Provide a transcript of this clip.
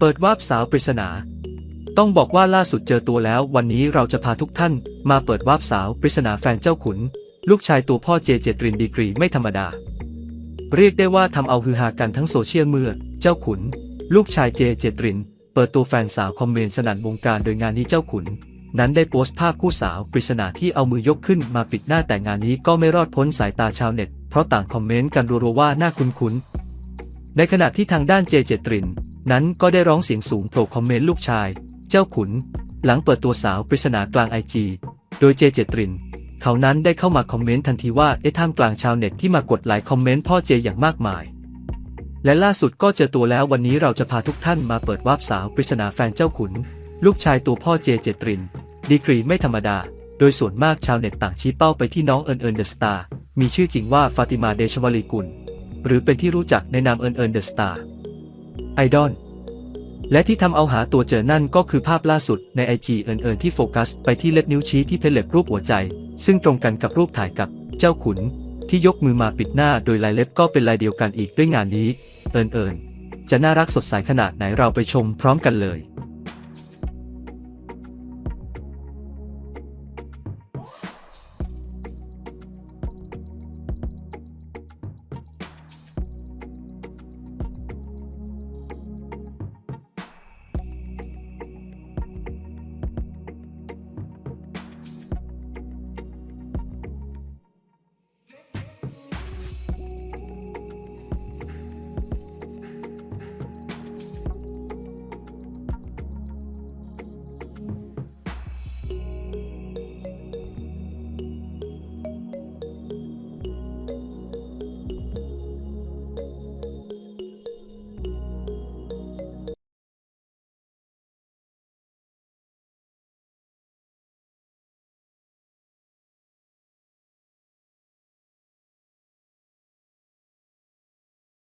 เปิดวาบสาวปริศนา ต้องบอกว่าล่าสุดเจอตัวแล้ว วันนี้เราจะพาทุกท่าน มาเปิดวาบสาวปริศนาแฟนเจ้าขุน ลูกชายตัวพ่อเจเจตรินดีกรีไม่ธรรมดา เรียกได้ว่าทำเอาฮือฮากันทั้งโซเชียลเมื่อ เจ้าขุน ลูกชายเจเจตริน เปิดตัวแฟนสาวคอมเมนต์สนั่นวงการโดยงานนี้เจ้าขุน นั้นได้โพสต์ภาพคู่สาวปริศนาที่เอามือยกขึ้นมาปิดหน้าแต่งานนี้ก็ไม่รอดพ้นสายตาชาวเน็ต เพราะต่างคอมเมนต์กันรัวๆว่าหน่าคุ้นๆในขณะที่ทางด้านเจเจตริน นั้นก็ได้ร้องเสียงสูงโผล่คอมเมนต์ลูกชาย เจ้าขุน หลังเปิดตัวสาวปริศนากลางไอจีโดยเจเจตริน เขานั้นได้เข้ามาคอมเมนต์ทันทีว่าเอ๊ะท่ามกลางชาวเน็ตที่มากดไลค์คอมเมนต์พ่อเจอย่างมากมาย และล่าสุดก็เจอตัวแล้ววันนี้เราจะพาทุกท่านมาเปิดวาบสาวปริศนาแฟนเจ้าขุน ลูกชายตัวพ่อเจเจตริน ดีกรีไม่ธรรมดา โดยส่วนมากชาวเน็ตต่างชี้เป้าไปที่น้องเอิญเอิญเดอะสตาร์มีชื่อจริงว่าฟาติมาเดชวลีกุล หรือเป็นที่รู้จักในนามเอิญเอิญเดอะสตาร์ ไอดอลและที่ทำเอาหาตัวเจอนั่นก็คือภาพล่าสุดในไอจีเอิญเอิญที่โฟกัสไปที่เล็บนิ้วชี้ที่เพนเล็บรูปหัวใจ ซึ่งตรงกันกับรูปถ่ายกับเจ้าขุน ที่ยกมือมาปิดหน้าโดยลายเล็บก็เป็นลายเดียวกันอีกด้วยงานนี้ เอิญเอิญจะน่ารักสดใสขนาดไหนเราไปชมพร้อมกันเลย